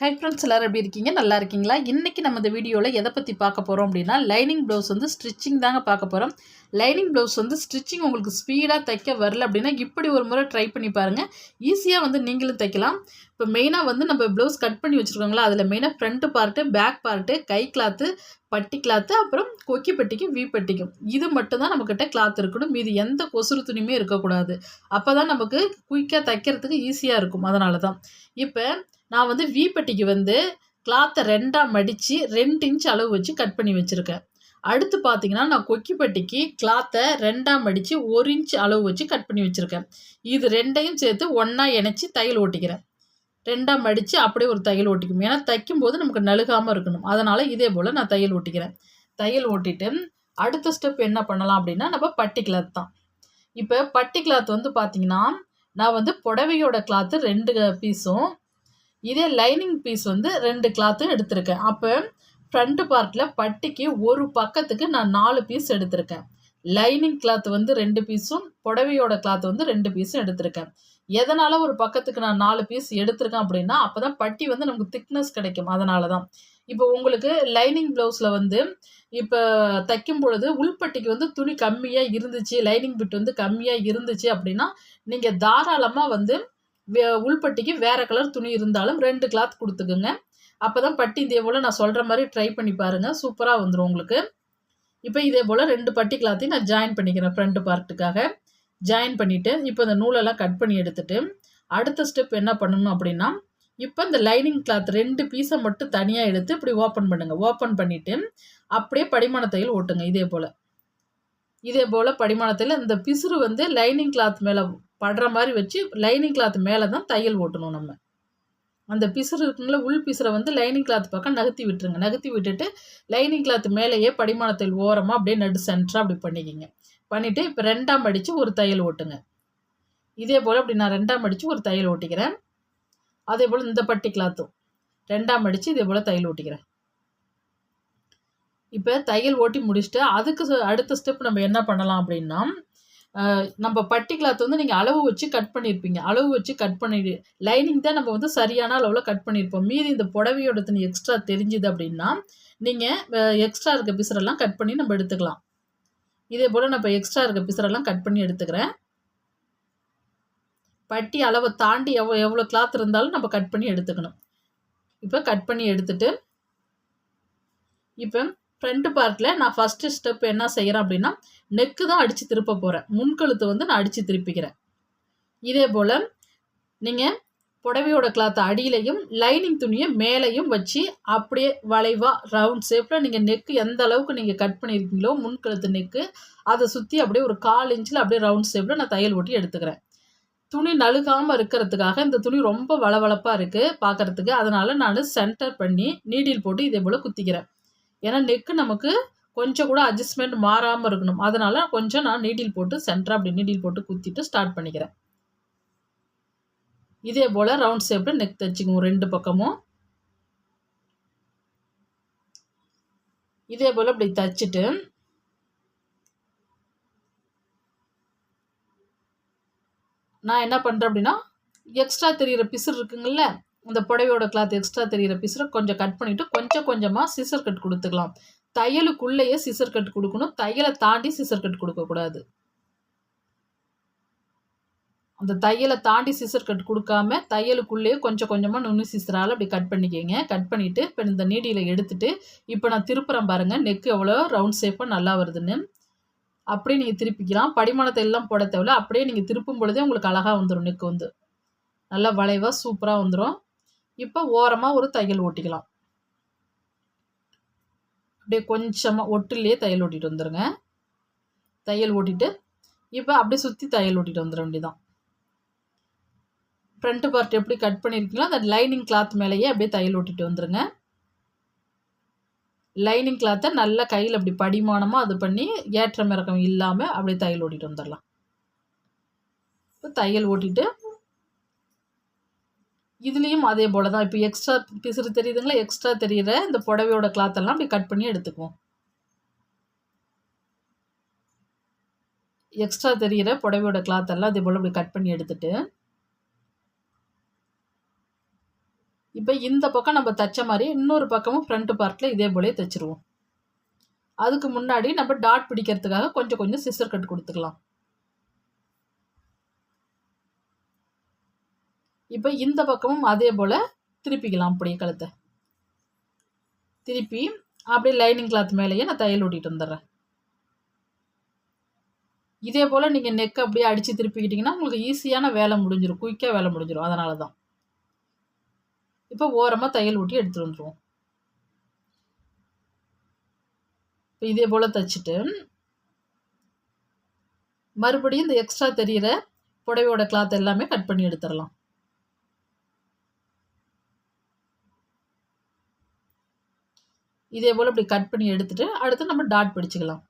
Hi friends எல்லோரும் எப்படி இருக்கீங்க? நல்லா இருக்கீங்களா? இன்றைக்கி நம்ம இந்த வீடியோவில் எதை பற்றி பார்க்க போகிறோம் அப்படின்னா லைனிங் ப்ளவுஸ் வந்து ஸ்டிச்சிங் தாங்க பார்க்க போகிறோம் லைனிங் ப்ளவுஸ் வந்து ஸ்டிச்சிங் உங்களுக்கு ஸ்பீடாக தைக்க வரல அப்படின்னா இப்படி ஒரு முறை ட்ரை பண்ணி பாருங்கள் ஈஸியாக வந்து நீங்களும் தைக்கலாம். இப்போ மெயினாக வந்து நம்ம ப்ளவுஸ் கட் பண்ணி வச்சுருக்கோங்களா அதில் மெயினாக ஃப்ரண்ட்டு பார்ட்டு பேக் பார்ட்டு கை கிளாத்து பட்டி கிளாத்து அப்புறம் கொக்கி பட்டிக்கும் வீ பட்டிக்கும். இது மட்டும்தான் நம்மக்கிட்ட கிளாத் இருக்கணும். மீது எந்த கொசுறு துணியுமே இருக்கக்கூடாது. அப்போ தான் நமக்கு குயிக்காக தைக்கிறதுக்கு ஈஸியாக இருக்கும். அதனால தான் இப்போ நான் வந்து வீப்பட்டிக்கு வந்து கிளாத்தை ரெண்டாக மடித்து ரெண்டு இன்ச் அளவு வச்சு கட் பண்ணி வச்சுருக்கேன். அடுத்து பார்த்தீங்கன்னா நான் கொக்கிப்பட்டிக்கு கிளாத்தை ரெண்டாக மடித்து ஒரு இன்ச் அளவு வச்சு கட் பண்ணி வச்சுருக்கேன். இது ரெண்டையும் சேர்த்து ஒன்றா இணைச்சி தையல் ஓட்டிக்கிறேன். ரெண்டாக மடித்து அப்படியே ஒரு தையல் ஓட்டிக்கும். ஏன்னா தைக்கும்போது நமக்கு நழுகாமல் இருக்கணும். அதனால் இதே போல் நான் தையல் ஓட்டிக்கிறேன். தையல் ஓட்டிட்டு அடுத்த ஸ்டெப் என்ன பண்ணலாம் அப்படின்னா நம்ம பட்டி கிளாத் தான். இப்போ பட்டி கிளாத் வந்து பார்த்திங்கன்னா நான் வந்து புடவையோட கிளாத்து ரெண்டு பீஸும் இதே லைனிங் பீஸ் வந்து ரெண்டு கிளாத்தும் எடுத்திருக்கேன். அப்போ ஃப்ரண்ட் பார்ட்டில் பட்டிக்கு ஒரு பக்கத்துக்கு நான் நாலு பீஸ் எடுத்திருக்கேன். லைனிங் கிளாத் வந்து ரெண்டு பீஸும் புடவையோட கிளாத் வந்து ரெண்டு பீஸும் எடுத்திருக்கேன். எதனால் ஒரு பக்கத்துக்கு நான் நாலு பீஸ் எடுத்திருக்கேன் அப்படின்னா அப்போ தான் பட்டி வந்து நமக்கு திக்னஸ் கிடைக்கும். அதனால தான் இப்போ உங்களுக்கு லைனிங் ப்ளவுஸில் வந்து இப்போ தைக்கும் பொழுது உள்பட்டிக்கு வந்து துணி கம்மியாக இருந்துச்சு லைனிங் பிட் வந்து கம்மியாக இருந்துச்சு அப்படின்னா நீங்கள் தாராளமாக வந்து உள்பட்டிக்கு வேறு கலர் துணி இருந்தாலும் ரெண்டு கிளாத் கொடுத்துக்குங்க. அப்போ தான் பட்டி இதே போல் நான் சொல்கிற மாதிரி ட்ரை பண்ணி பாருங்கள் சூப்பராக வந்துடும் உங்களுக்கு. இப்போ இதே போல் ரெண்டு பட்டி கிளாத்தையும் நான் ஜாயின் பண்ணிக்கிறேன் ஃப்ரண்ட் பார்ட்டுக்காக ஜாயின் பண்ணிவிட்டு இப்போ இந்த நூலெல்லாம் கட் பண்ணி எடுத்துட்டு அடுத்த ஸ்டெப் என்ன பண்ணணும் அப்படின்னா இப்போ இந்த லைனிங் கிளாத் ரெண்டு பீஸை மட்டும் தனியாக எடுத்து இப்படி ஓப்பன் பண்ணுங்கள் ஓப்பன் பண்ணிவிட்டு அப்படியே படிமான தையல் ஓட்டுங்க இதே போல். இதே போல் படிமானத்தில் இந்த பிசுறு வந்து லைனிங் கிளாத் மேலே படுற மாதிரி வச்சு லைனிங் கிளாத் மேலே தான் தையல் ஓட்டணும் நம்ம. அந்த பிசுறு இருக்குங்களா உள் பிசுரை வந்து லைனிங் கிளாத் பக்கம் நகர்த்தி விட்டுருங்க. நகர்த்தி விட்டுட்டு லைனிங் கிளாத் மேலேயே படிமானத்தில் ஓரமாக அப்படியே நடு சென்டராக அப்படி பண்ணிக்கிங்க. பண்ணிவிட்டு இப்போ ரெண்டாம் அடித்து ஒரு தையல் ஓட்டுங்க. இதே போல் அப்படி நான் ரெண்டாம் அடித்து ஒரு தையல் ஓட்டிக்கிறேன். அதே போல் இந்த பட்டி கிளாத்தும் ரெண்டாம் அடித்து இதே போல் தையல் ஓட்டிக்கிறேன். இப்போ தையல் ஓட்டி முடிச்சுட்டு அதுக்கு அடுத்த ஸ்டெப் நம்ம என்ன பண்ணலாம் அப்படின்னா நம்ம பட்டி கிளாத் வந்து நீங்கள் அளவு வச்சு கட் பண்ணியிருப்பீங்க அளவு வச்சு கட் பண்ணி லைனிங் தான் நம்ம வந்து சரியான அளவில் கட் பண்ணியிருப்போம் மீதி இந்த புடவையோட தனி எக்ஸ்ட்ரா தெரிஞ்சுது அப்படின்னா நீங்கள் எக்ஸ்ட்ரா இருக்க பிசரெல்லாம் கட் பண்ணி நம்ம எடுத்துக்கலாம். இதே போல் நான் இப்போ எக்ஸ்ட்ரா இருக்க பிசரெல்லாம் கட் பண்ணி எடுத்துக்கிறேன். பட்டி அளவை தாண்டி எவ்வளோ எவ்வளோ கிளாத் இருந்தாலும் நம்ம கட் பண்ணி எடுத்துக்கணும். இப்போ கட் பண்ணி எடுத்துட்டு இப்போ ஃப்ரண்ட் பார்ட்டில் நான் ஃபஸ்ட்டு ஸ்டெப் என்ன செய்கிறேன் அப்படின்னா நெக்கு தான் அடித்து திருப்ப போகிறேன் முன்கழுத்து வந்து நான் அடித்து திருப்பிக்கிறேன். இதே போல் நீங்கள் புடவையோட கிளாத் அடியிலையும் லைனிங் துணியை மேலேயும் வச்சு அப்படியே வளைவாக ரவுண்ட் ஷேப்பில் நீங்கள் நெக்கு எந்த அளவுக்கு நீங்கள் கட் பண்ணியிருக்கீங்களோ முன்கழுத்து நெக்கு அதை சுற்றி அப்படியே ஒரு கால் இன்ச்சில் அப்படியே ரவுண்ட் ஷேப்பில் நான் தையல் ஓட்டி எடுத்துக்கிறேன். துணி நழுகாமல் இருக்கிறதுக்காக இந்த துணி ரொம்ப வளவளப்பாக இருக்குது பார்க்குறதுக்கு. அதனால் நான் சென்டர் பண்ணி நீடில் போட்டு இதே போல் குத்திக்கிறேன். ஏன்னா நெக்கு நமக்கு கொஞ்சம் கூட அட்ஜஸ்ட்மெண்ட் மாறாமல் இருக்கணும். அதனால் கொஞ்சம் நான் நீடில் போட்டு சென்டராக அப்படி நீடில் போட்டு குத்திட்டு ஸ்டார்ட் பண்ணிக்கிறேன். இதே போல் ரவுண்ட் ஷேப்பில் நெக் தைச்சிக்குவோம் ரெண்டு பக்கமும். இதே போல் அப்படி தைச்சிட்டு நான் என்ன பண்ணுறேன் அப்படின்னா எக்ஸ்ட்ரா தெரிகிற பிசுறு இருக்குங்கள்ல இந்த புடவையோட கிளாத் எக்ஸ்ட்ரா தெரிகிற பீஸில் கொஞ்சம் கட் பண்ணிவிட்டு கொஞ்சம் கொஞ்சமாக சிசர் கட் கொடுத்துக்கலாம். தையலுக்குள்ளேயே சிசர் கட் கொடுக்கணும். தையலை தாண்டி சிசர் கட் கொடுக்கக்கூடாது. அந்த தையலை தாண்டி சிசர் கட் கொடுக்காம தையலுக்குள்ளேயே கொஞ்சம் கொஞ்சமாக நுண்ணு சிசரால் அப்படி கட் பண்ணிக்கோங்க. கட் பண்ணிவிட்டு இப்போ இந்த நீடியில் எடுத்துட்டு இப்போ நான் திருப்புறேன் பாருங்கள் நெக்கு எவ்வளோ ரவுண்ட் ஷேப்பாக நல்லா வருதுன்னு. அப்படியே நீங்கள் திருப்பிக்கலாம். படிமானத்தை எல்லாம் போட தேவையில்ல. அப்படியே நீங்கள் திருப்பும் பொழுதே உங்களுக்கு அழகாக வந்துடும் நெக்கு வந்து. நல்லா வளைவாக சூப்பராக வந்துடும் இப்போ ஓரமாக ஒரு தையல் ஓட்டிக்கலாம். அப்படியே கொஞ்சமாக ஒட்டுலேயே தையல் ஓட்டிட்டு வந்துடுங்க தையல் ஓட்டிட்டு இப்போ அப்படியே சுற்றி தையல் ஓட்டிட்டு வந்துட வேண்டியதான் ஃப்ரண்ட் பார்ட் எப்படி கட் பண்ணியிருக்கீங்களோ அந்த லைனிங் கிளாத் மேலேயே அப்படியே தையல் ஓட்டிட்டு வந்துடுங்க லைனிங் கிளாத்தை நல்லா கையில் அப்படி படிமானமாக அது பண்ணி ஏற்றம் இறக்கம் இல்லாமல் அப்படியே தையல் ஓட்டிட்டு வந்துடலாம். இப்போ தையல் ஓட்டிட்டு இதுலேயும் அதே போல் தான் இப்போ எக்ஸ்ட்ரா பிசுறு தெரியுதுங்களா? எக்ஸ்ட்ரா தெரிகிற இந்த புடவையோட கிளாத்தெல்லாம் அப்படி கட் பண்ணி எடுத்துக்குவோம். எக்ஸ்ட்ரா தெரிகிற புடவையோட கிளாத்தெல்லாம் அதே போல் அப்படி கட் பண்ணி எடுத்துட்டு இப்போ இந்த பக்கம் நம்ம தைச்ச மாதிரி இன்னொரு பக்கமும் ஃப்ரண்ட் பார்ட்டில் இதே போலே தைச்சிருவோம். அதுக்கு முன்னாடி நம்ம டாட் பிடிக்கிறதுக்காக கொஞ்சம் கொஞ்சம் சிசர் கட் கொடுத்துக்கலாம். இப்போ இந்த பக்கமும் அதே போல் திருப்பிக்கலாம் அப்படியே கழுத்தை. திருப்பி அப்படியே லைனிங் கிளாத் மேலேயே நான் தையல் ஓட்டிகிட்டு வந்துடுறேன். இதே போல் நீங்கள் நெக் அப்படியே அடித்து திருப்பிக்கிட்டிங்கன்னா உங்களுக்கு ஈஸியான வேலை முடிஞ்சிடும் குயிக்காக வேலை முடிஞ்சிடும் அதனால தான் இப்போ ஓரமாக தையல் ஊட்டி எடுத்துகிட்டு வந்துடுவோம் இப்போ இதே போல் தைச்சிட்டு மறுபடியும் இந்த எக்ஸ்ட்ரா தெரிகிற புடவையோட கிளாத் எல்லாமே கட் பண்ணி எடுத்துடலாம். இதே போல் இப்படி கட் பண்ணி எடுத்துட்டு அடுத்து நம்ம டாட் பிடிச்சிக்கலாம்.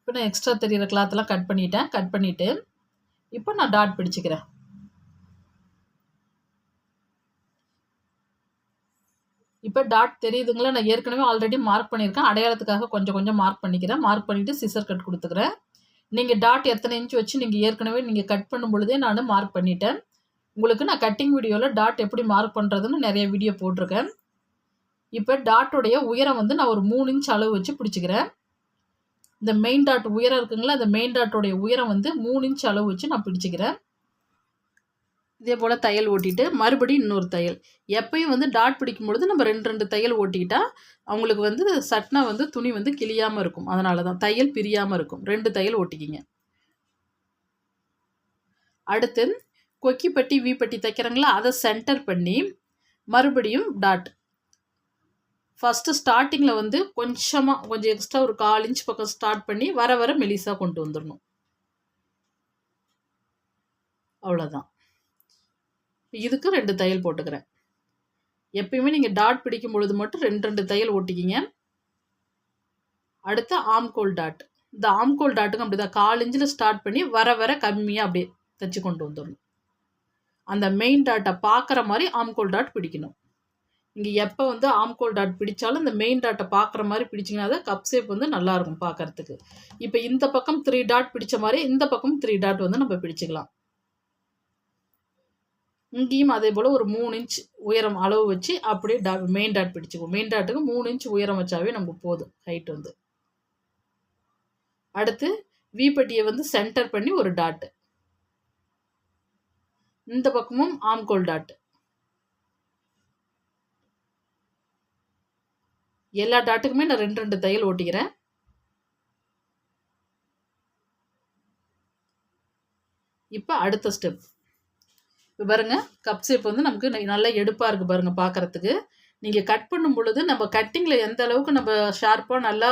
இப்போ நான் எக்ஸ்ட்ரா தெரிகிற கிளாத்தெல்லாம் கட் பண்ணிட்டேன். கட் பண்ணிவிட்டு இப்போ நான் டாட் பிடிச்சிக்கிறேன். இப்போ டாட் தெரியுதுங்களா? நான் ஏற்கனவே ஆல்ரெடி மார்க் பண்ணியிருக்கேன். அடையாளத்துக்காக கொஞ்சம் கொஞ்சம் மார்க் பண்ணிக்கிறேன். மார்க் பண்ணிவிட்டு சிசர் கட் கொடுத்துக்கிறேன். நீங்கள் டாட் எத்தனை இன்ச் வச்சு நீங்கள் ஏற்கனவே நீங்கள் கட் பண்ணும் பொழுதே நான் மார்க் பண்ணிட்டேன். உங்களுக்கு நான் கட்டிங் வீடியோவில் டாட் எப்படி மார்க் பண்ணுறதுன்னு நிறைய வீடியோ போட்டிருக்கேன். இப்போ டாட்டுடைய உயரம் வந்து நான் ஒரு மூணு இன்ச் அளவு வச்சு பிடிச்சிக்கிறேன். இந்த மெயின் டாட் உயரம் இருக்குங்களா அந்த மெயின் டாட்டோடைய உயரம் வந்து மூணு இன்ச் அளவு வச்சு நான் பிடிச்சிக்கிறேன். இதே போல் தையல் ஓட்டிட்டு மறுபடியும் இன்னொரு தையல். எப்பயும் வந்து டாட் பிடிக்கும் பொழுது நம்ம ரெண்டு ரெண்டு தையல் ஓட்டிக்கிட்டால் அவங்களுக்கு வந்து சட்னா வந்து துணி வந்து கிளியாமல் இருக்கும். அதனால தான் தையல் பிரியாமல் இருக்கும். ரெண்டு தையல் ஓட்டிக்கிங்க. அடுத்து கொக்கிப்பட்டி வீப்பட்டி தைக்கிறாங்களா? அதை சென்டர் பண்ணி மறுபடியும் டாட் ஃபஸ்ட்டு ஸ்டார்டிங்கில் வந்து கொஞ்சமாக கொஞ்சம் எக்ஸ்ட்ரா ஒரு கால் இன்ச் பக்கம் ஸ்டார்ட் பண்ணி வர வர மெலிசாக கொண்டு வந்துடணும் அவ்வளோதான் இதுக்கு ரெண்டு தையல் போட்டுக்கிறேன். எப்பயுமே நீங்கள் டாட் பிடிக்கும் பொழுது மட்டும் ரெண்டு ரெண்டு தையல் ஓட்டிக்கிங்க. அடுத்து ஆம்கோல் டாட் இந்த ஆம்கோல் டாட்டுக்கும் அப்படி தான் கால் இன்ச்சில் ஸ்டார்ட் பண்ணி வர வர கம்மியாக அப்படியே தைச்சி கொண்டு வந்துடணும். அந்த மெயின் டாட்டை பார்க்குற மாதிரி ஆம்கோல் டாட் பிடிக்கணும். இங்கே எப்போ வந்து ஆம்கோல் டாட் பிடிச்சாலும் இந்த மெயின் டாட்டை பார்க்குற மாதிரி பிடிச்சிங்கன்னா தான் கப் ஷேப் வந்து நல்லாயிருக்கும் பார்க்குறதுக்கு இப்போ இந்த பக்கம் த்ரீ டாட் பிடிச்ச மாதிரி இந்த பக்கம் த்ரீ டாட் வந்து நம்ம பிடிச்சிக்கலாம். இங்கேயும் அதே போல் ஒரு மூணு இன்ச் உயரம் அளவு வச்சு அப்படியே டா மெயின் டாட் பிடிச்சிக்குவோம். மெயின் டாட்டுக்கு மூணு இன்ச் உயரம் வச்சாவே நமக்கு போதும் ஹைட் வந்து. அடுத்து வீப்பட்டியை வந்து சென்டர் பண்ணி ஒரு டாட்டு இந்த பக்கமும் ஆம்கோல் டாட் எல்லா டாட்டுக்குமே நான் ரெண்டு ரெண்டு தையல் ஓட்டிக்கிறேன். இப்போ அடுத்த ஸ்டெப் இப்போ பாருங்கள் கப் ஷேப் வந்து நமக்கு நல்லா எடுப்பாக இருக்குது பாருங்கள் பார்க்குறதுக்கு நீங்கள் கட் பண்ணும் பொழுது நம்ம கட்டிங்கில் எந்த அளவுக்கு நம்ம ஷார்ப்பாக நல்லா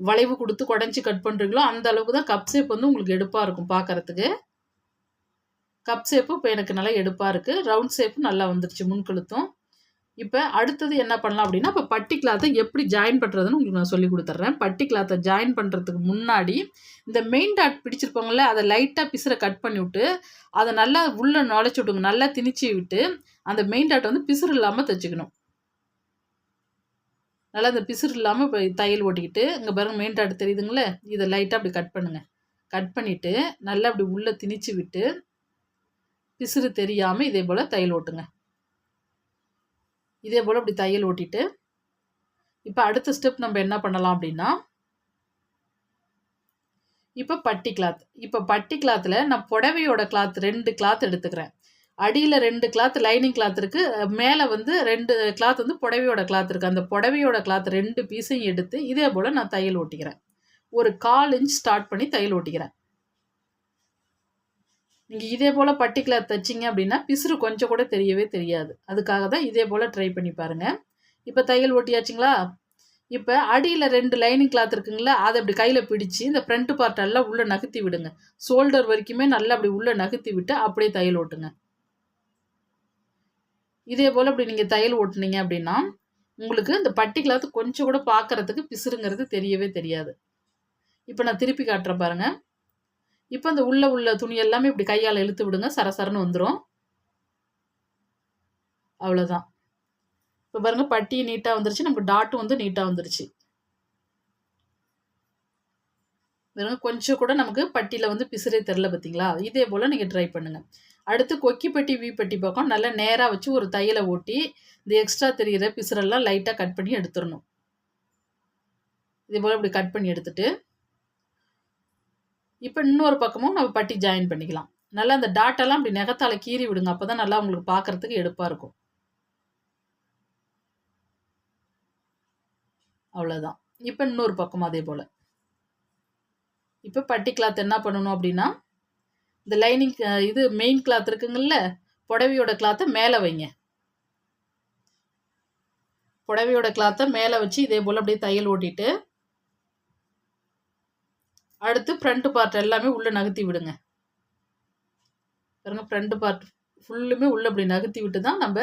வளைவு கொடுத்து குடஞ்சி கட் பண்ணுறீங்களோ அந்த அளவுக்கு தான் கப் ஷேப் வந்து உங்களுக்கு எடுப்பாக இருக்கும் பார்க்குறதுக்கு கப் ஷேப்பும் இப்போ எனக்கு நல்லா எடுப்பாக இருக்குது ரவுண்ட் ஷேப்பும் நல்லா வந்துருச்சு முன்கழுத்தும் இப்போ அடுத்தது என்ன பண்ணலாம் அப்படின்னா இப்போ பட்டி கிளாத்தை எப்படி ஜாயின் பண்ணுறதுன்னு உங்களுக்கு நான் சொல்லி கொடுத்துட்றேன் பட்டி கிளாத்தை ஜாயின் பண்ணுறதுக்கு முன்னாடி இந்த மெயின் டாட் பிடிச்சிருப்பாங்கள்ல அதை லைட்டாக பிசுரை கட் பண்ணி விட்டு அதை நல்லா உள்ளே நுழைச்சி விட்டுங்க நல்லா திணிச்சு விட்டு அந்த மெயின் டாட் வந்து பிசுறு இல்லாமல் தைச்சிக்கணும். நல்லா இந்த பிசுறு இல்லாமல் இப்போ தையல் ஓட்டிக்கிட்டு இங்கே பாருங்கள் மெயின் டாட் தெரியுதுங்களே இதை லைட்டாக அப்படி கட் பண்ணுங்கள் கட் பண்ணிவிட்டு நல்லா அப்படி உள்ளே திணிச்சு விட்டு பிசுறு தெரியாமல் இதே போல் தையல் ஓட்டுங்க. இதே போல் இப்படி தையல் ஓட்டிட்டு இப்போ அடுத்த ஸ்டெப் நம்ம என்ன பண்ணலாம் அப்படின்னா இப்போ பட்டி கிளாத் இப்போ பட்டி கிளாத்தில் நான் புடவையோட கிளாத் ரெண்டு கிளாத் எடுத்துக்கிறேன். அடியில் ரெண்டு கிளாத் லைனிங் கிளாத் இருக்குது மேலே வந்து ரெண்டு கிளாத் வந்து புடவையோட கிளாத் இருக்குது அந்த புடவையோட கிளாத் ரெண்டு பீஸையும் எடுத்து இதே போல் நான் தையல் ஓட்டிக்கிறேன். ஒரு கால் இன்ச் ஸ்டார்ட் பண்ணி தையல் ஓட்டிக்கிறேன். நீங்கள் இதே போல் பர்டிகுலர் தைச்சிங்க அப்படின்னா பிசுறு கொஞ்சம் கூட தெரியவே தெரியாது. அதுக்காக தான் இதே போல் ட்ரை பண்ணி பாருங்கள் இப்போ தையல் ஓட்டியாச்சுங்களா? இப்போ அடியில் ரெண்டு லைனிங் கிளாத் இருக்குங்களா? அதை அப்படி கையில் பிடிச்சி இந்த ஃப்ரண்ட் பார்ட் எல்லாம் உள்ளே நகர்த்தி விடுங்க. ஷோல்டர் வரைக்குமே நல்லா அப்படி உள்ளே நகர்த்தி விட்டு அப்படியே தையல் ஓட்டுங்க. இதே போல் அப்படி நீங்கள் தையல் ஓட்டுனீங்க அப்படின்னா உங்களுக்கு இந்த பட்டி கிளாத் கொஞ்சம் கூட பார்க்குறதுக்கு பிசுறுங்கிறது தெரியவே தெரியாது. இப்போ நான் திருப்பி காட்டுறேன் பாருங்கள் இப்போ அந்த உள்ளே உள்ள துணி எல்லாமே இப்படி கையால் இழுத்து விடுங்க சரசரன்னு வந்துடும் அவ்வளோதான் இப்போ பாருங்கள் பட்டி நீட்டாக வந்துருச்சு நமக்கு டாட்டும் வந்து நீட்டாக வந்துருச்சு. பாருங்க கொஞ்சம் கூட நமக்கு பட்டியில் வந்து பிசுறே தெரில பார்த்தீங்களா இதே போல் நீங்கள் ட்ரை பண்ணுங்கள் அடுத்து கொக்கி பட்டி வீ பட்டி பக்கம் நல்லா நேராக வச்சு ஒரு தையலை ஓட்டி இந்த எக்ஸ்ட்ரா தெரிகிற பிசுரெல்லாம் லைட்டாக கட் பண்ணி எடுத்துடணும் இதே போல் இப்படி கட் பண்ணி எடுத்துகிட்டு இப்போ இன்னொரு பக்கமும் நம்ம பட்டி ஜாயின் பண்ணிக்கலாம். நல்லா அந்த டாட்டெல்லாம் அப்படி நெகத்தால் கீறி விடுங்க. அப்போ தான் நல்லா உங்களுக்கு பார்க்குறதுக்கு எடுப்பாக இருக்கும். அவ்வளோதான் இப்போ இன்னொரு பக்கம் அதே போல். இப்போ பட்டி கிளாத் என்ன பண்ணணும் அப்படின்னா இந்த லைனிங் இது மெயின் கிளாத் இருக்குங்கள்ல புடவையோட கிளாத்தை மேலே வைங்க. புடவையோட கிளாத்தை மேலே வச்சு இதே போல் அப்படியே தையல் ஓட்டிட்டு அடுத்து ஃப்ரண்ட் பார்ட் எல்லாமே உள்ளே நகர்த்தி விடுங்க. பாருங்கள் ஃப்ரண்ட் பார்ட் ஃபுல்லுமே உள்ளே அப்படி நகர்த்தி விட்டு தான் நம்ம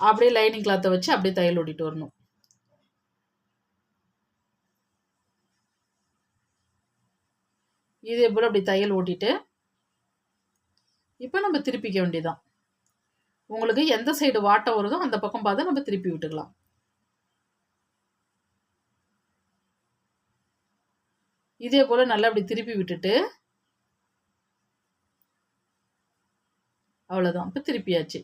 அப்படியே லைனிங் கிளாத்தை வச்சு அப்படியே தையல் ஓட்டிட்டு வரணும். இதே போல் அப்படி தையல் ஓட்டிட்டு இப்போ நம்ம திருப்பிக்க வேண்டியதான் உங்களுக்கு எந்த சைடு வாட்டை வருதோ அந்த பக்கம் பார்த்து நம்ம திருப்பி விட்டுக்கலாம். இதே போல் நல்லா அப்படி திருப்பி விட்டுட்டு அவ்வளோதான் இப்போ திருப்பியாச்சு.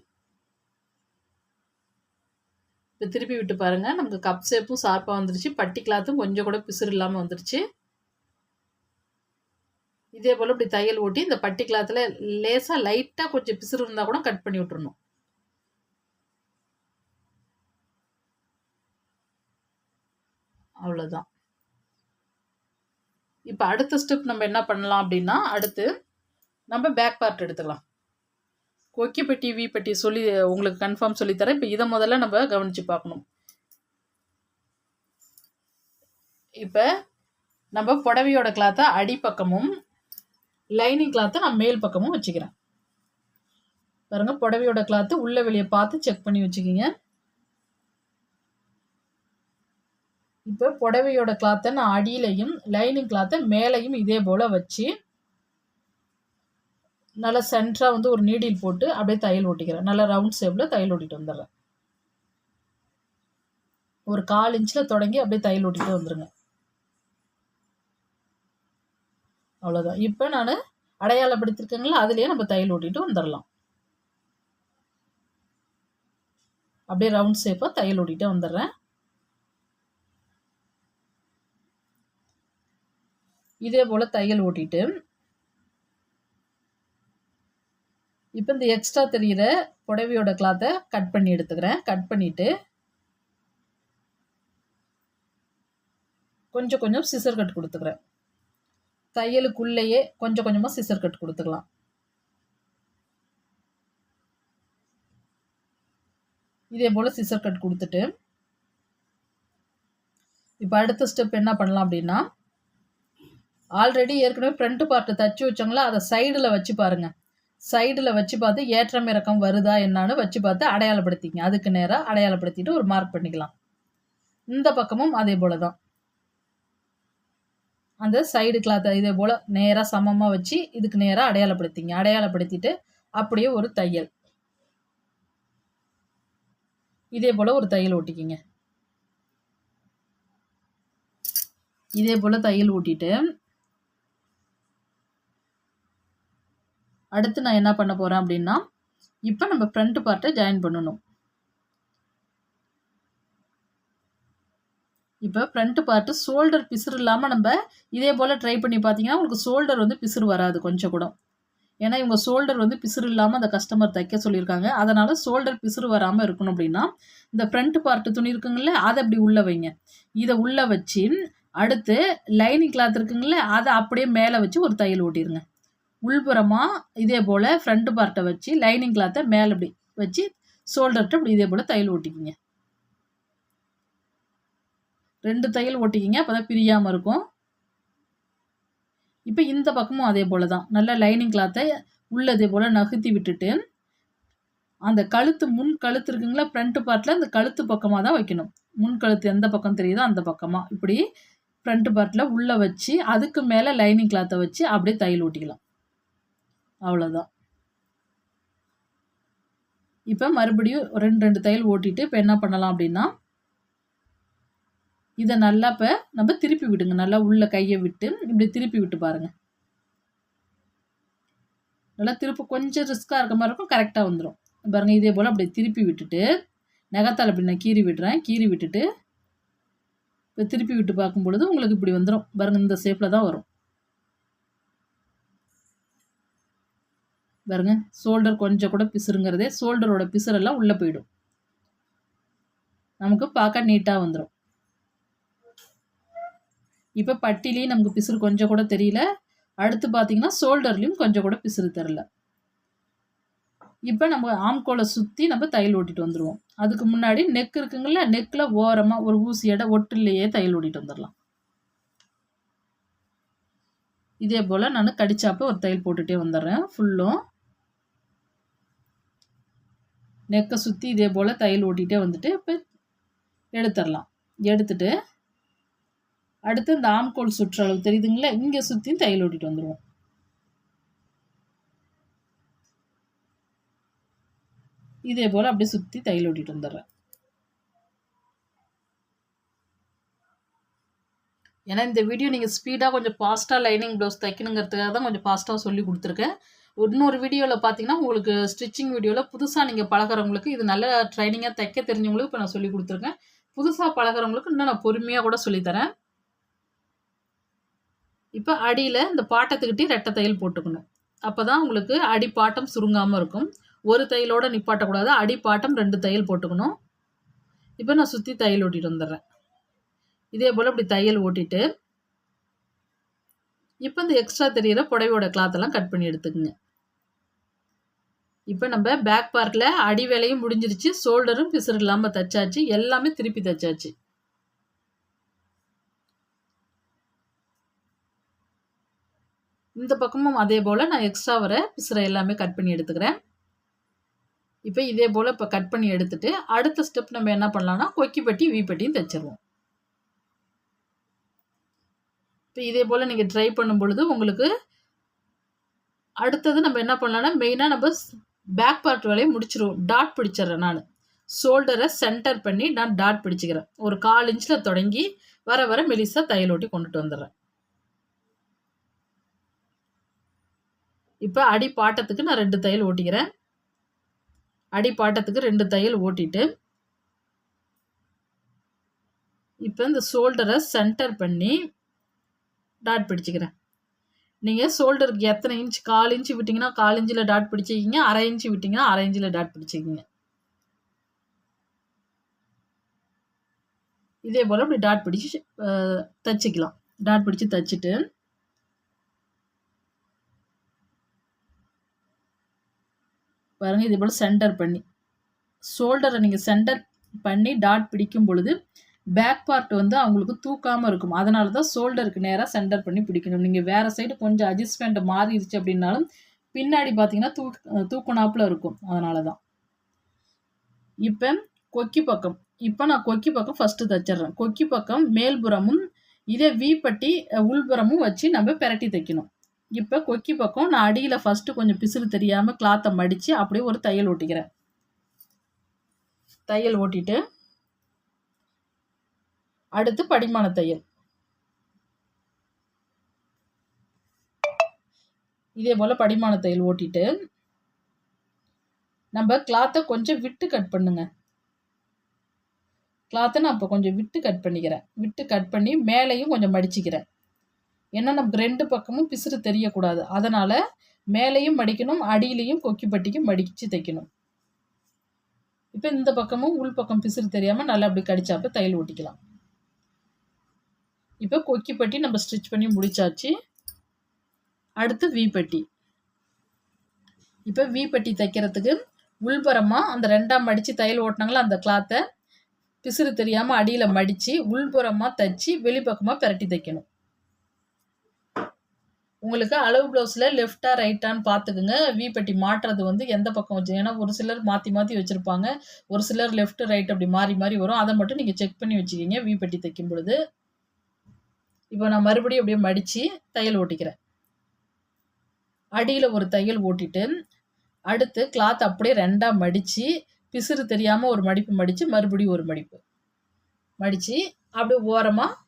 இப்போ திருப்பி விட்டு பாருங்கள் நமக்கு கப் ஷேப்பும் ஷார்ப்பாக வந்துருச்சு. பட்டி கிளாத்தும் கொஞ்சம் கூட பிசுறு இல்லாமல் வந்துருச்சு. இதே போல் இப்படி தையல் ஓட்டி இந்த பட்டி கிளாத்தில் லேசாக லைட்டாக கொஞ்சம் பிசுறு இருந்தால் கூட கட் பண்ணி விட்டுறணும். அவ்வளோதான் இப்போ அடுத்த ஸ்டெப் நம்ம என்ன பண்ணலாம் அப்படின்னா அடுத்து நம்ம பேக் பார்ட் எடுத்துக்கலாம். கொக்கி பெட்டி வி பெட்டி சொல்லி உங்களுக்கு கன்ஃபார்ம் சொல்லித்தரேன். இப்போ இதை முதல்ல நம்ம கவனித்து பார்க்கணும். இப்போ நம்ம புடவையோட கிளாத்தை அடிப்பக்கமும் லைனிங் கிளாத்தை நான் மேல் பக்கமும் வச்சுக்கிறேன். பாருங்கள் புடவையோட கிளாத்து உள்ள வெளியே பார்த்து செக் பண்ணி வச்சுக்கிங்க. இப்போ புடவையோட கிளாத்தை நான் அடியிலையும் லைனிங் கிளாத்தை மேலையும் இதே போல் வச்சு நல்லா சென்டராக வந்து ஒரு நீடில் போட்டு அப்படியே தையல் ஓட்டிக்கிறேன். நல்லா ரவுண்ட் ஷேப்பில் தையல் ஓட்டிட்டு வந்துடுறேன். ஒரு கால் இன்ச்சில் தொடங்கி அப்படியே தையல் ஓட்டிகிட்டு வந்துடுங்க அவ்வளோதான் இப்போ நான் அடையாளப்படுத்திருக்கேங்களா அதுலேயே நம்ம தையல் ஓட்டிட்டு வந்துடலாம். அப்படியே ரவுண்ட் ஷேப்பாக தையல் ஓட்டிகிட்டு வந்துடுறேன். இதே போல் தையல் ஓட்டிட்டு. இப்போ இந்த எக்ஸ்ட்ரா தெரிகிற புடவையோட கிளாத்தை கட் பண்ணி எடுத்துக்கிறேன். கட் பண்ணிவிட்டு கொஞ்சம் கொஞ்சம் சிசர் கட் கொடுத்துக்கிறேன். தையலுக்குள்ளேயே கொஞ்சம் கொஞ்சமாக சிசர் கட் கொடுத்துக்கலாம். இதே போல் சிசர் கட் கொடுத்துட்டு இப்போ அடுத்த ஸ்டெப் என்ன பண்ணலாம் அப்படின்னா ஆல்ரெடி ஏற்கனவே ஃப்ரண்ட் பார்ட்டை தச்சு வச்சோங்களா? அதை சைடில் வச்சு பாருங்கள் சைடில் வச்சு பார்த்து ஏற்றம் இறக்கம் வருதா என்னான்னு வச்சு பார்த்து அடையாளப்படுத்திங்க. அதுக்கு நேராக அடையாளப்படுத்திட்டு ஒரு மார்க் பண்ணிக்கலாம். இந்த பக்கமும் அதே போல தான் அந்த சைடு கிளாத்தை இதே போல் நேராக சமமாக வச்சு இதுக்கு நேராக அடையாளப்படுத்திங்க. அடையாளப்படுத்திட்டு அப்படியே ஒரு தையல். இதே போல் ஒரு தையல் ஓட்டிக்கிங்க. இதே போல் தையல் ஓட்டிட்டு அடுத்து நான் என்ன பண்ண போகிறேன் அப்படின்னா இப்போ நம்ம ஃப்ரண்ட் பார்ட்டை ஜாயின் பண்ணணும். இப்போ ஃப்ரண்ட் பார்ட்டு ஷோல்டர் பிசுறு இல்லாமல் நம்ம இதே போல் ட்ரை பண்ணி பார்த்தீங்கன்னா உங்களுக்கு ஷோல்டர் வந்து பிசுறு வராது கொஞ்சம் கூட. ஏன்னா இவங்க ஷோல்டர் வந்து பிசுறு இல்லாமல் அந்த கஸ்டமர் தைக்க சொல்லியிருக்காங்க. அதனால் ஷோல்டர் பிசுறு வராமல் இருக்கணும் அப்படின்னா இந்த ஃப்ரண்ட் பார்ட்டு துணி இருக்குங்களே அதை அப்படி உள்ளே வைங்க. இதை உள்ளே வச்சு அடுத்து லைனிங் கிளாத் இருக்குங்களே அதை அப்படியே மேலே வச்சு ஒரு தையல் ஓட்டிடுங்க உள்புறமாக இதே போல் ஃப்ரண்ட் பார்ட்டை வச்சு லைனிங் கிளாத்தை மேலே இப்படி வச்சு ஷோல்டர்கிட்ட இப்படி இதே போல் தையல் ஓட்டிக்கிங்க. ரெண்டு தையல் ஓட்டிக்கிங்க அப்போ தான் பிரியாமல் இருக்கும். இப்போ இந்த பக்கமும் அதே போல் தான். நல்லா லைனிங் கிளாத்தை உள்ளே இதே போல் நகர்த்தி விட்டுட்டு அந்த கழுத்து முன் கழுத்து இருக்குங்களா ஃப்ரண்ட் பார்ட்டில் அந்த கழுத்து பக்கமாக தான் வைக்கணும். முன் கழுத்து எந்த பக்கம் தெரியுதோ அந்த பக்கமாக இப்படி ஃப்ரண்ட் பார்ட்டில் உள்ளே வச்சு அதுக்கு மேலே லைனிங் கிளாத்தை வச்சு அப்படியே தையல் ஓட்டிக்கலாம். அவ்வளோதான் இப்போ மறுபடியும் ரெண்டு ரெண்டு தையல் ஓட்டிட்டு இப்போ என்ன பண்ணலாம் அப்படின்னா இதை நல்லா இப்போ நம்ம திருப்பி விடுங்க. நல்லா உள்ள கையை விட்டு இப்படி திருப்பி விட்டு பாருங்கள் நல்லா திருப்பி கொஞ்சம் ரிஸ்க்காக இருக்க மாதிரி இருக்கும் கரெக்டாக வந்துடும் பாருங்கள் இதே போல் அப்படி திருப்பி விட்டுட்டு நகத்தால் அப்படி நான் கீறி விடுறேன் கீறி விட்டுட்டு இப்போ திருப்பி விட்டு பார்க்கும் பொழுது உங்களுக்கு இப்படி வந்துடும் பாருங்கள் இந்த ஷேப்பில் தான் வரும். பாருங்க ஷோல்டர் கொஞ்சம் கூட பிசுருங்கிறதே ஷோல்டரோட பிசுரெல்லாம் உள்ளே போயிடும். நமக்கு பார்க்க நீட்டாக வந்துடும் இப்போ பட்டிலையும் நமக்கு பிசுறு கொஞ்சம் கூட தெரியல. அடுத்து பார்த்தீங்கன்னா ஷோல்டர்லேயும் கொஞ்சம் கூட பிசுறு தெரில இப்போ நம்ம ஆம்கோலை சுற்றி நம்ம தையல் ஓட்டிட்டு வந்துடுவோம் அதுக்கு முன்னாடி நெக் இருக்குங்கள நெக்கில் ஓரமாக ஒரு ஊசி எடை ஒட்டுலேயே தையல் ஓட்டிட்டு வந்துடலாம். இதே போல் நான் கடிச்சாப்ப ஒரு தையல் போட்டுகிட்டே வந்துடுறேன். ஃபுல்லும் நெக்கை சுற்றி இதே போல் தையல் ஓட்டிகிட்டே வந்துட்டு இப்போ எடுத்துடலாம். எடுத்துட்டு அடுத்து இந்த ஆம்கோல் சுற்றளவு தெரியுதுங்களா? இங்கே சுற்றியும் தையல் ஓட்டிட்டு வந்துடுவோம் இதே போல் அப்படியே சுற்றி தையல் ஓட்டிட்டு வந்துடுறேன். ஏன்னா இந்த வீடியோ நீங்கள் ஸ்பீடாக கொஞ்சம் ஃபாஸ்ட்டாக லைனிங் ப்ளவுஸ் தைக்கணுங்கிறதுக்காக தான் கொஞ்சம் ஃபாஸ்ட்டாக சொல்லி கொடுத்துருக்கேன். இன்னொரு வீடியோவில் பார்த்தீங்கன்னா உங்களுக்கு ஸ்டிச்சிங் வீடியோவில் புதுசாக நீங்கள் பழகிறவங்களுக்கு இது நல்ல ட்ரைனிங்காக தைக்க தெரிஞ்சவங்களுக்கு இப்போ நான் சொல்லி கொடுத்துருக்கேன். புதுசாக பழகிறவங்களுக்கு இன்னும் நான் பொறுமையாக கூட சொல்லித்தரேன் இப்போ அடியில் இந்த பாட்டத்துக்கிட்டே ரெட்டை தையல் போட்டுக்கணும். அப்போ தான் உங்களுக்கு அடி பாட்டம் சுருங்காமல் இருக்கும். ஒரு தையலோடு நிப்பாட்டக்கூடாது. அடி பாட்டம் ரெண்டு தையல் போட்டுக்கணும். இப்போ நான் சுற்றி தையல் ஓட்டிட்டு வந்துடுறேன். இதே போல் இப்படி தையல் ஓட்டிட்டு இப்போ இந்த எக்ஸ்ட்ரா தெரியிற புடவையோட கிளாத்தெல்லாம் கட் பண்ணி எடுத்துக்கோங்க. இப்போ நம்ம பேக் பார்ட்டில் அடி வேலையும் முடிஞ்சிருச்சு ஷோல்டரும் பிசுறு இல்லாமல் தைச்சாச்சு எல்லாமே திருப்பி தைச்சாச்சு. இந்த பக்கமும் அதே போல் நான் எக்ஸ்ட்ரா வர பிசுரை எல்லாமே கட் பண்ணி எடுத்துக்கிறேன். இப்போ இதே போல் இப்போ கட் பண்ணி எடுத்துட்டு அடுத்த ஸ்டெப் நம்ம என்ன பண்ணலாம்னா கொக்கி பட்டி வீ தைச்சிருவோம். இப்போ இதே போல் நீங்கள் ட்ரை பண்ணும் பொழுது உங்களுக்கு அடுத்தது நம்ம என்ன பண்ணலாம்னா மெயினாக நம்ம பேக் பார்ட் வேலையை முடிச்சிருவோம். டாட் பிடிச்சிட்றேன் நான். ஷோல்டரை சென்டர் பண்ணி நான் டாட் பிடிச்சிக்கிறேன். ஒரு கால் இன்ச்சில் தொடங்கி வர வர மெலிசாக தையல் ஓட்டி கொண்டுட்டு வந்துடுறேன். இப்போ அடி பாட்டத்துக்கு நான் ரெண்டு தையல் ஓட்டிக்கிறேன். அடி பாட்டத்துக்கு ரெண்டு தையல் ஓட்டிட்டு இப்போ இந்த ஷோல்டரை சென்டர் பண்ணி டாட் பிடிச்சிக்கிறேன். நீங்கள் ஷோல்டருக்கு எத்தனை இன்ச் கால் இன்ச்சு விட்டிங்கன்னா கால் இன்ச்சில் டாட் பிடிச்சிக்கிங்க அரை இன்ச்சு விட்டிங்கன்னா அரை இன்ச்சில் டாட் பிடிச்சிக்கிங்க. இதே போல் இப்படி டாட் பிடிச்சி தைச்சிக்கலாம். டாட் பிடிச்சி தச்சுட்டு பாருங்கள் இதே போல் சென்டர் பண்ணி. ஷோல்டரை நீங்கள் சென்டர் பண்ணி டாட் பிடிக்கும் பொழுது பேக் பார்ட் வந்து அவங்களுக்கு தூக்காமல் இருக்கும். அதனால தான் ஷோல்டருக்கு நேராக சென்டர் பண்ணி பிடிக்கணும். நீங்கள் வேறு சைடு கொஞ்சம் அட்ஜஸ்ட்மெண்ட் மாறிடுச்சு அப்படின்னாலும் பின்னாடி பார்த்தீங்கன்னா தூக் தூக்குனாப்பில் இருக்கும். அதனால தான் இப்போ கொக்கி பக்கம். இப்போ நான் கொக்கி பக்கம் ஃபஸ்ட்டு தைச்சிட்றேன். கொக்கி பக்கம் மேல்புறமும் இதே வீப்பட்டி உள்புறமும் வச்சு நம்ம பெரட்டி தைக்கணும். இப்போ கொக்கி பக்கம் நான் அடியில் ஃபஸ்ட்டு கொஞ்சம் பிசுறு தெரியாமல் கிளாத்தை மடித்து அப்படியே ஒரு தையல் ஓட்டிக்கிறேன். தையல் ஓட்டிட்டு அடுத்து படிமான தையல் இதே போல் படிமான தையல் ஓட்டிட்டு நம்ம கிளாத்தை கொஞ்சம் விட்டு கட் பண்ணுங்க. கிளாத்தை நான் இப்போ கொஞ்சம் விட்டு கட் பண்ணிக்கிறேன். விட்டு கட் பண்ணி மேலேயும் கொஞ்சம் மடிச்சுக்கிறேன். ஏன்னா நமக்கு ரெண்டு பக்கமும் பிசுறு தெரியக்கூடாது. அதனால் மேலேயும் மடிக்கணும் அடியிலையும் கொக்கி பட்டிக்கும் மடித்து தைக்கணும். இப்போ இந்த பக்கமும் உள் பக்கம் பிசுறு தெரியாமல் நல்லா அப்படி கடிச்சாப்ப தையல் ஓட்டிக்கலாம். இப்போ கொக்கி பட்டி நம்ம ஸ்டிச் பண்ணி முடிச்சாச்சு. அடுத்து வி பட்டி. இப்போ வி பட்டி தைக்கிறதுக்கு உள்புறமாக அந்த ரெண்டாம் மடித்து தையல் ஓட்டினாங்களோ அந்த கிளாத்தை பிசுறு தெரியாமல் அடியில் மடித்து உள்புறமாக தைச்சி வெளிப்பக்கமாக பிரட்டி தைக்கணும். உங்களுக்கு அளவு ப்ளவுஸில் லெஃப்டாக ரைட்டான்னு பார்த்துக்குங்க. வி பட்டி மாட்டுறது வந்து எந்த பக்கம் வச்சு ஏன்னா ஒரு சிலர் மாற்றி மாற்றி வச்சுருப்பாங்க. ஒரு சிலர் லெஃப்ட் ரைட் அப்படி மாறி மாறி வரும். அதை மட்டும் நீங்கள் செக் பண்ணி வச்சுக்கிங்க வி பட்டி தைக்கும் பொழுது. இப்போ நான் மறுபடியும் அப்படியே மடித்து தையல் ஓட்டிக்கிறேன். அடியில் ஒரு தையல் ஓட்டிட்டு அடுத்து கிளாத் அப்படியே ரெண்டாக மடித்து பிசுறு தெரியாமல் ஒரு மடிப்பு மடித்து மறுபடியும் ஒரு மடிப்பு. மடித்து அப்படியே ஓரமாக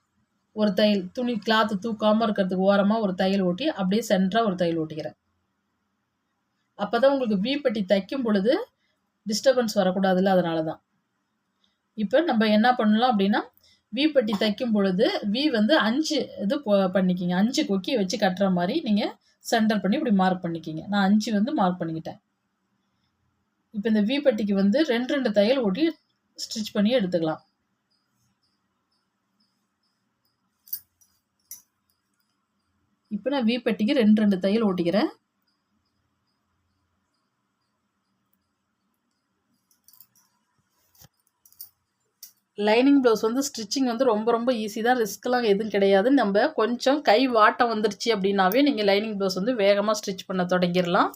ஒரு தையல் துணி கிளாத்து தூக்காமல் இருக்கிறதுக்கு ஓரமாக ஒரு தையல் ஓட்டி அப்படியே சென்டராக ஒரு தையல் ஓட்டிக்கிறேன். அப்போ தான் உங்களுக்கு வீப்பட்டி தைக்கும் பொழுது டிஸ்டர்பன்ஸ் வரக்கூடாதுல்ல அதனால தான் இப்போ நம்ம என்ன பண்ணலாம் அப்படின்னா வி பட்டி தைக்கும் பொழுது வி வந்து அஞ்சு இது பண்ணிக்கிங்க. அஞ்சு கொக்கி வச்சு கட்டுற மாதிரி நீங்கள் சென்டர் பண்ணி இப்படி மார்க் பண்ணிக்கிங்க. நான் அஞ்சு வந்து மார்க் பண்ணிக்கிட்டேன். இப்போ இந்த வி பட்டிக்கு வந்து ரெண்டு ரெண்டு தையல் ஓட்டி ஸ்டிச் பண்ணி எடுத்துக்கலாம். இப்போ நான் வி பட்டிக்கு ரெண்டு ரெண்டு தையல் ஓட்டிக்கிறேன். லைனிங் ப்ளவுஸ் வந்து ஸ்டிச்சிங் வந்து ரொம்ப ரொம்ப ஈஸி தான். ரிஸ்க்லாம் எதுவும் கிடையாது. நம்ம கொஞ்சம் கை வாட்டம் வந்துருச்சு அப்படின்னாவே நீங்கள் லைனிங் ப்ளவுஸ் வந்து வேகமாக ஸ்டிச் பண்ண தொடங்கிடலாம்.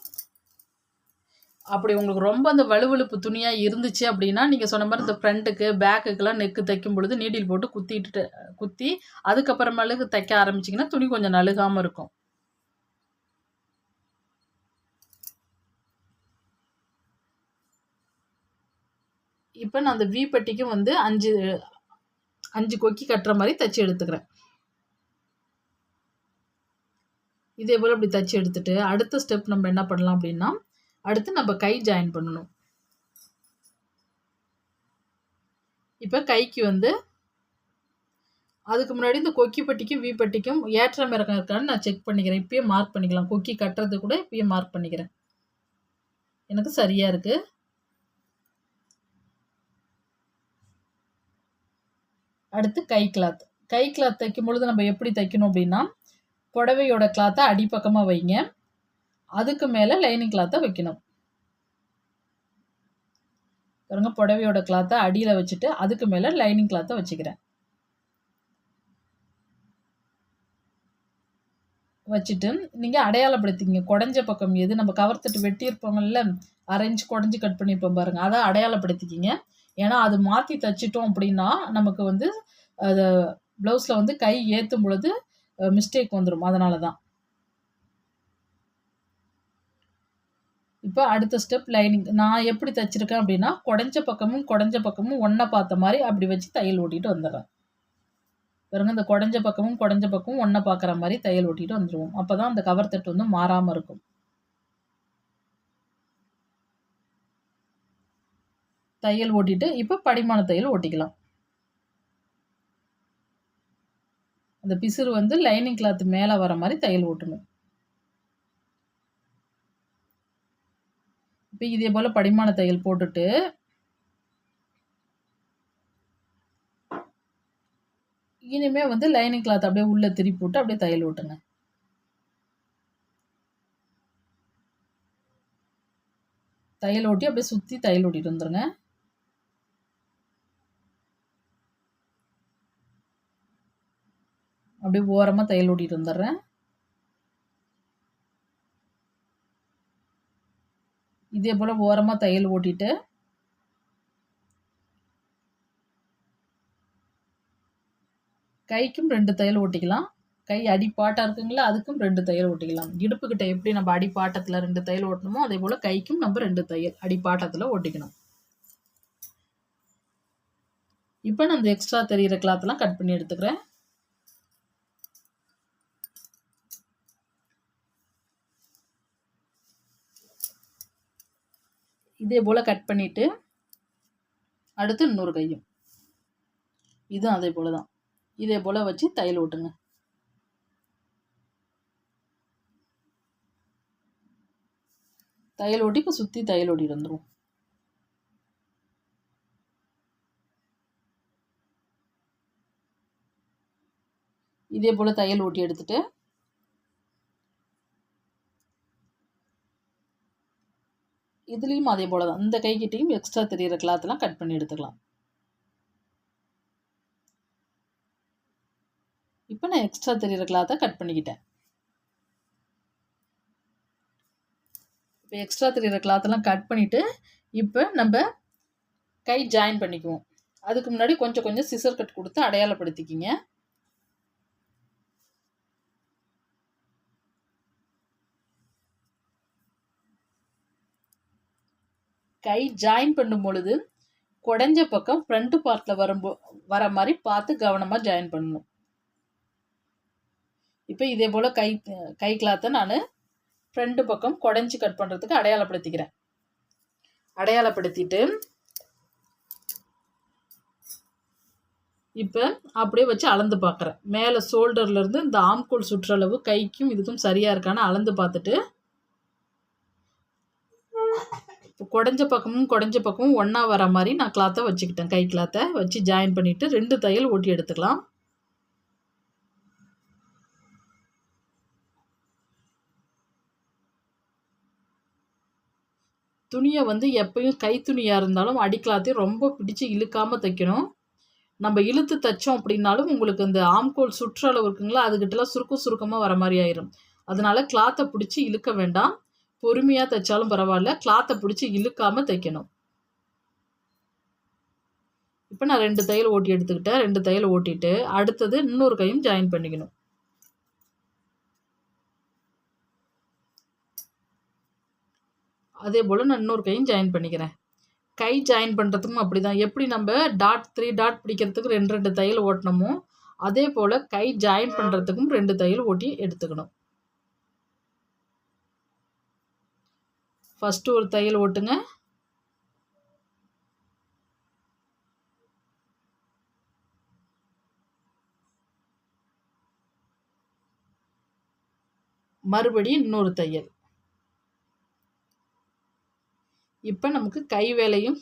அப்படி உங்களுக்கு ரொம்ப அந்த வலுவழுப்பு துணியாக இருந்துச்சு அப்படின்னா நீங்கள் சொன்ன மாதிரி இந்த ஃப்ரண்ட்டுக்கு பேக்குக்கெலாம் நெக்கு தைக்கும் பொழுது நீடில் போட்டு குத்திட்டு குத்தி அதுக்கப்புறமேலுக்கு தைக்க ஆரம்பிச்சிங்கன்னா துணி கொஞ்சம் நழுகாமல் இருக்கும். இப்போ நான் அந்த வி பட்டிக்கும் வந்து அஞ்சு அஞ்சு கொக்கி கட்டுற மாதிரி தைச்சி எடுத்துக்கிறேன். இதே போல் இப்படி தைச்சி எடுத்துட்டு அடுத்த ஸ்டெப் நம்ம என்ன பண்ணலாம் அப்படின்னா அடுத்து நம்ம கை ஜாயின் பண்ணணும். இப்போ கைக்கு வந்து அதுக்கு முன்னாடி இந்த கொக்கி பட்டிக்கும் வி பட்டிக்கும் ஏற்றம் இறக்கம் இருக்கான்னு நான் செக் பண்ணிக்கிறேன். இப்பயே மார்க் பண்ணிக்கலாம். கொக்கி கட்டுறது கூட இப்பயே மார்க் பண்ணிக்கிறேன். எனக்கு சரியாக இருக்குது அடுத்து கை கிளாத் கை கிளாத் தைக்கும் பொழுது நம்ம எப்படி தைக்கணும் அப்படின்னா புடவையோட கிளாத்தை அடிப்பக்கமாக வைங்க. அதுக்கு மேலே லைனிங் கிளாத்தை வைக்கணும். பாருங்க புடவையோட கிளாத்தை அடியில் வச்சுட்டு அதுக்கு மேலே லைனிங் கிளாத்தை வச்சுக்கிறேன். வச்சுட்டு நீங்கள் அடையாளப்படுத்திங்க குடஞ்ச பக்கம் எது? நம்ம கவர்த்துட்டு வெட்டியிருப்போம்ல அரைஞ்சு குடஞ்சி கட் பண்ணியிருப்போம் பாருங்கள் அதை அடையாளப்படுத்திக்கிங்க. ஏன்னா அது மாற்றி தைச்சிட்டோம் அப்படின்னா நமக்கு வந்து அது ப்ளவுஸில் வந்து கை ஏற்றும் பொழுது மிஸ்டேக் வந்துடும் அதனால தான் இப்போ அடுத்த ஸ்டெப் லைனிங் நான் எப்படி தைச்சிருக்கேன் அப்படின்னா குடஞ்ச பக்கமும் குடஞ்ச பக்கமும் ஒன்றை பார்த்த மாதிரி அப்படி வச்சு தையல் ஓட்டிகிட்டு வந்துடுறேன். பாருங்க இந்த குடஞ்ச பக்கமும் குடஞ்ச பக்கமும் ஒன்றை பார்க்குற மாதிரி தையல் ஓட்டிகிட்டு வந்துடுவோம் அப்போ தான் அந்த கவர் தட்டு வந்து மாறாமல் இருக்கும். தையல் ஓட்டிட்டு இப்போ படிமான தையல் ஓட்டிக்கலாம். அந்த பிசுறு வந்து லைனிங் கிளாத் மேலே வர மாதிரி தையல் ஓட்டணும். இப்போ இதே போல் படிமான தையல் போட்டுட்டு இனிமே வந்து லைனிங் கிளாத் அப்படியே உள்ளே திருப்பி போட்டு அப்படியே தையல் ஓட்டுங்க. தையல் ஓட்டி அப்படியே சுற்றி தையல் ஓட்டிட்டு வந்துடுங்க அப்படியே ஓரமாக தையல் ஓட்டிகிட்டு வந்துடுறேன். இதே போல் ஓரமாக தையல் ஓட்டிட்டு. கைக்கும் ரெண்டு தையல் ஓட்டிக்கலாம். கை அடிப்பாட்டாக இருக்குங்களா அதுக்கும் ரெண்டு தையல் ஓட்டிக்கலாம். இடுப்புக்கிட்ட எப்படி நம்ம அடிப்பாட்டத்தில் ரெண்டு தையல் ஓட்டணுமோ அதே போல் கைக்கும் நம்ம ரெண்டு தையல் அடிப்பாட்டத்தில் ஓட்டிக்கணும். இப்போ நான் இந்த எக்ஸ்ட்ரா தெரிகிற கிளாத்லாம் கட் பண்ணி எடுத்துக்கிறேன். இதே போல் கட் பண்ணிவிட்டு அடுத்து இன்னொரு கையும். இதுவும் அதே போல் தான். இதே போல் வச்சு தையல் ஓட்டுங்க. தையல் ஓட்டி இப்போ சுற்றி தையல் ஓட்டிட்டு வந்துடும் இதே போல் தையல் ஓட்டி எடுத்துகிட்டு இதுலேயும் அதே போல் தான் இந்த கைக்கிட்டையும் எக்ஸ்ட்ரா தெரியிற கிளாத்லாம் கட் பண்ணி எடுத்துக்கலாம். இப்போ நான் எக்ஸ்ட்ரா தெரியிற கிளாத்தை கட் பண்ணிக்கிட்டேன். இப்போ எக்ஸ்ட்ரா தெரியிற கிளாத்தெல்லாம் கட் பண்ணிவிட்டு இப்போ நம்ம கை ஜாயின் பண்ணிக்குவோம். அதுக்கு முன்னாடி கொஞ்சம் கொஞ்சம் சிசர் கட் கொடுத்து அடையாளப்படுத்திக்கிங்க. கை ஜாயின் பண்ணும் பொழுது குடஞ்ச பக்கம் ஃப்ரண்ட் பார்ட்டில் வரும்போ வர மாதிரி பார்த்து கவனமாக ஜாயின் பண்ணணும். இப்போ இதே போல் கை கை கிளாத்தை நான் ஃப்ரண்ட் பக்கம் குடஞ்சி கட் பண்ணுறதுக்கு அடையாளப்படுத்திக்கிறேன். அடையாளப்படுத்திட்டு இப்போ அப்படியே வச்சு அளந்து பார்க்குறேன். மேலே ஷோல்டர்லேருந்து இந்த ஆம்கோல் சுற்றளவு கைக்கும் இதுக்கும் சரியாக இருக்கான்னு அளந்து பார்த்துட்டு குடஞ்ச பக்கமும் குடஞ்ச பக்கமும் ஒன்றா வர மாதிரி நான் கிளாத்தை வச்சுக்கிட்டேன். கை கிளாத்தை வச்சு ஜாயின் பண்ணிவிட்டு ரெண்டு தையல் ஓட்டி எடுத்துக்கலாம். துணியை வந்து எப்பயும் கை துணியாக இருந்தாலும் அடிக்கலாத்தையும் ரொம்ப பிடிச்சி இழுக்காமல் தைக்கணும். நம்ம இழுத்து தைச்சோம் அப்படின்னாலும் உங்களுக்கு இந்த ஆம்கோல் சுற்றளவு இருக்குங்களா அதுக்கிட்டலாம் சுருக்கம் சுருக்கமாக வர மாதிரி ஆயிரும். அதனால கிளாத்தை பிடிச்சி இழுக்க வேண்டாம். பொறுமையாக தைச்சாலும் பரவாயில்ல கிளாத்தை பிடிச்சி இழுக்காமல் தைக்கணும். இப்போ நான் ரெண்டு தையல் ஓட்டி எடுத்துக்கிட்டேன். ரெண்டு தையல் ஓட்டிட்டு அடுத்தது இன்னொரு கையும் ஜாயின் பண்ணிக்கணும். அதே போல் நான் இன்னொரு கையும் ஜாயின் பண்ணிக்கிறேன். கை ஜாயின் பண்ணுறதுக்கும் அப்படி தான் எப்படி நம்ம டாட் த்ரீ டாட் பிடிக்கிறதுக்கு ரெண்டு ரெண்டு தையல் ஓட்டணுமோ அதே போல் கை ஜாயின் பண்ணுறதுக்கும் ரெண்டு தையல் ஓட்டி எடுத்துக்கணும். ஃபஸ்ட்டு ஒரு தையல் ஓட்டுங்க. மறுபடியும் இன்னொரு தையல். இப்போ நமக்கு கை வேலையும்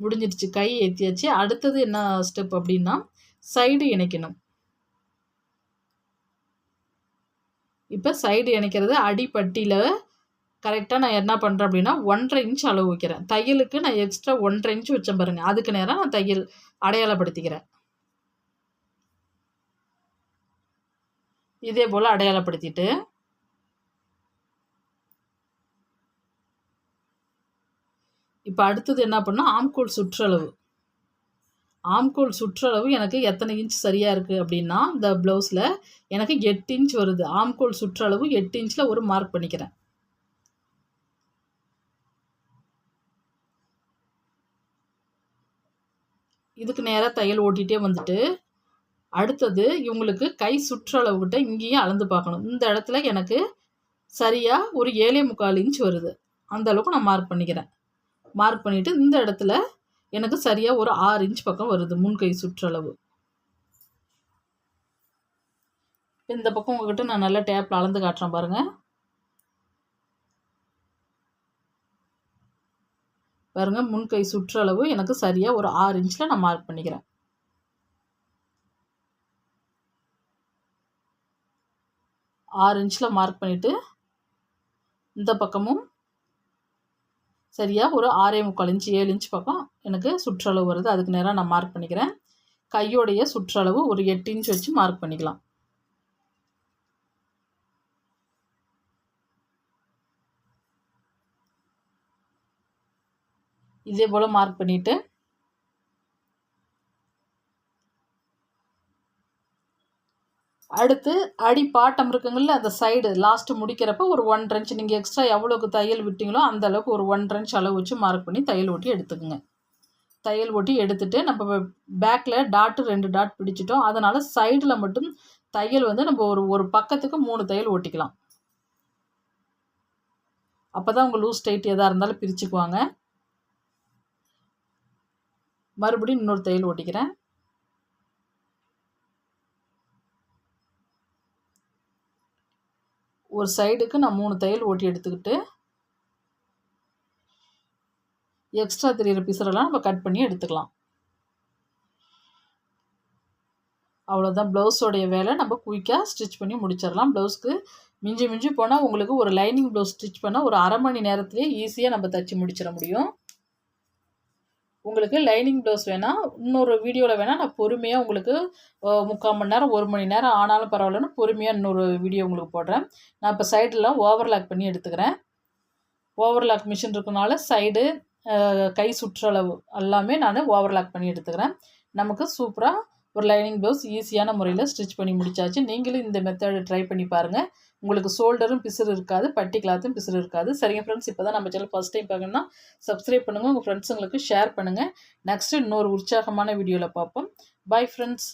முடிஞ்சிடுச்சு. கை ஏற்றியாச்சு அடுத்தது என்ன ஸ்டெப் அப்படின்னா சைடு இணைக்கணும். இப்போ சைடு இணைக்கிறது அடிப்பட்டியில் கரெக்டாக நான் என்ன பண்ணுறேன் அப்படின்னா ஒன்றரை இன்ச் அளவு வைக்கிறேன். தையலுக்கு நான் எக்ஸ்ட்ரா ஒன்றரை இன்ச் வச்சேன் பாருங்கள் அதுக்கு நேரம் நான் தையல் அடையாளப்படுத்திக்கிறேன். இதே போல் அடையாளப்படுத்திட்டு இப்போ அடுத்தது என்ன பண்ணால் ஆம்கோல் சுற்றளவு. ஆம்கோல் சுற்றளவு எனக்கு எத்தனை இன்ச் சரியாக இருக்குது அப்படின்னா இந்த ப்ளவுஸில் எனக்கு எட்டு இன்ச் வருது. ஆம்கோல் சுற்றளவு எட்டு இன்ச்சில் ஒரு மார்க் பண்ணிக்கிறேன். இதுக்கு நேராக தையல் ஓட்டிகிட்டே வந்துட்டு அடுத்தது இவங்களுக்கு கை சுற்றளவுக்கிட்ட இங்கேயும் அளந்து பார்க்கணும். இந்த இடத்துல எனக்கு சரியாக ஒரு ஏழே முக்கால் இன்ச் வருது. அந்த அளவுக்கு நான் மார்க் பண்ணிக்கிறேன். மார்க் பண்ணிவிட்டு இந்த இடத்துல எனக்கு சரியாக ஒரு ஆறு இன்ச் பக்கம் வருது முன்கை சுற்றளவு. இந்த பக்கம் உங்ககிட்ட நான் நல்லா டேப்பில் அளந்து காட்டுறேன் பாருங்கள் பாருங்க முன்கை சுற்றளவு எனக்கு சரியாக ஒரு ஆறு இன்ச்சில் நான் மார்க் பண்ணிக்கிறேன். ஆறு இன்ச்சில் மார்க் பண்ணிவிட்டு இந்த பக்கமும் சரியாக ஒரு ஆறே முக்கால் இன்ச்சு ஏழு இன்ச் பக்கம் எனக்கு சுற்றளவு வருது. அதுக்கு நேராக நான் மார்க் பண்ணிக்கிறேன். கையோடைய சுற்றளவு ஒரு எட்டு இன்ச் வச்சு மார்க் பண்ணிக்கலாம். இதே போல் மார்க் பண்ணிவிட்டு அடுத்து அடி பாட்டம் இருக்குங்கள்ல அந்த சைடு லாஸ்ட்டு முடிக்கிறப்ப ஒரு ஒன் இன்ச் நீங்கள் எக்ஸ்ட்ரா எவ்வளோக்கு தையல் விட்டிங்களோ அந்த அளவுக்கு ஒரு ஒன் ரன்ச் அளவு வச்சு மார்க் பண்ணி தையல் ஓட்டி எடுத்துக்கோங்க. தையல் ஓட்டி எடுத்துகிட்டு நம்ம பேக்கில் டாட்டு ரெண்டு டாட் பிடிச்சிட்டோம். அதனால் சைடில் மட்டும் தையல் வந்து நம்ம ஒரு ஒரு பக்கத்துக்கு மூணு தையல் ஓட்டிக்கலாம். அப்போ தான் உங்கள் லூஸ் டைட் எதாக இருந்தாலும் பிரிச்சுக்குவாங்க. மறுபடியும் இன்னொரு தையல் ஓட்டிக்கிறேன். ஒரு சைடுக்கு நான் மூணு தையல் ஓட்டி எடுத்துக்கிட்டு எக்ஸ்ட்ரா தெரியிற பிசரெல்லாம் நம்ம கட் பண்ணி எடுத்துக்கலாம். அவ்வளோதான் ப்ளவுஸோடைய வேலை நம்ம குயிக்காக ஸ்டிச் பண்ணி முடிச்சிடலாம். ப்ளவுஸ்க்கு மிஞ்சி மிஞ்சி போனால் உங்களுக்கு ஒரு லைனிங் ப்ளவுஸ் ஸ்டிச் பண்ணால் ஒரு அரை மணி நேரத்துலேயே ஈஸியாக நம்ம தைச்சி முடிச்சிட முடியும். உங்களுக்கு லைனிங் ப்ளவுஸ் வேணால் இன்னொரு வீடியோவில் வேணால் நான் பொறுமையாக உங்களுக்கு முக்கால் மணி நேரம் ஒரு மணி நேரம் ஆனாலும் பரவாயில்லன்னு பொறுமையாக இன்னொரு வீடியோ உங்களுக்கு போடுறேன். நான் இப்போ சைடெலாம் ஓவர்லாக் பண்ணி எடுத்துக்கிறேன். ஓவர்லாக் மிஷின் இருக்கனால சைடு கை சுற்றளவு எல்லாமே நான் ஓவர்லாக் பண்ணி எடுத்துக்கிறேன். நமக்கு சூப்பராக ஒரு லைனிங் ப்ளவுஸ் ஈஸியான முறையில் ஸ்டிச் பண்ணி முடிச்சாச்சு. நீங்களும் இந்த மெத்தடை ட்ரை பண்ணி பாருங்கள் உங்களுக்கு ஷோல்டரும் பிசுறு இருக்காது பட்டி கிளாத்தும் பிசுறு இருக்காது. சரிங்க ஃப்ரெண்ட்ஸ் இப்போ தான் நம்ம சேனல் ஃபஸ்ட் டைம் பார்க்கணும்னா சப்ஸ்கிரைப் பண்ணுங்கள் உங்கள் ஃப்ரெண்ட்ஸுங்களுக்கு ஷேர் பண்ணுங்கள் நெக்ஸ்ட்டு இன்னொரு உற்சாகமான வீடியோவில் பார்ப்போம். Bye friends